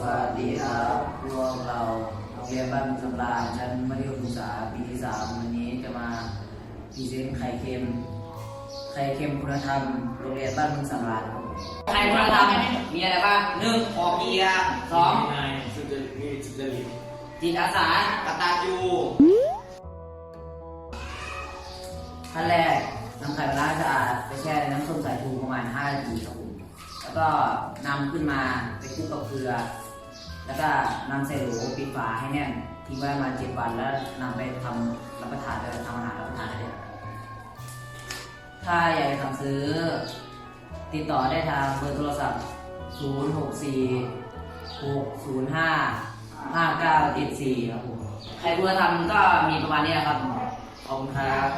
วัสดีครับพวกเรานมุสำราญชั้นมัธยมศึกษาปีที่สามวันนี้จะมาพรีเซนต์ไข่เค็ม ไข่เค็มคุณธรรมโรงเรียนบ้านมุสำราญครับผมใครคุณธรรมมีอะไรบ้างหนึ่งพอเพียงสองสุจริตมีสุจริตจิตอาสากตัญญูขั้นแรกนำไข่มาล้างสะอาดไปแช่ในน้ำส้มสายชูประมาณ5นาทีครับผมแล้วก็นำขึ้นมาไปคลุกกับเกลือ แล้วก็นำใส่โหลปิดฝาให้แน่นทิ้งไว้ประมาณ7วันแล้วนำไปทำรับประทานได้ทำอาหารรับประทานได้เลยถ้าอยากจะสั่งซื้อ ติดต่อได้ทางเบอร์โทรศัพท์ 064 605 5974ครับผมใครคุณธรรมก็มีประมาณนี้นะครับขอบคุณครับ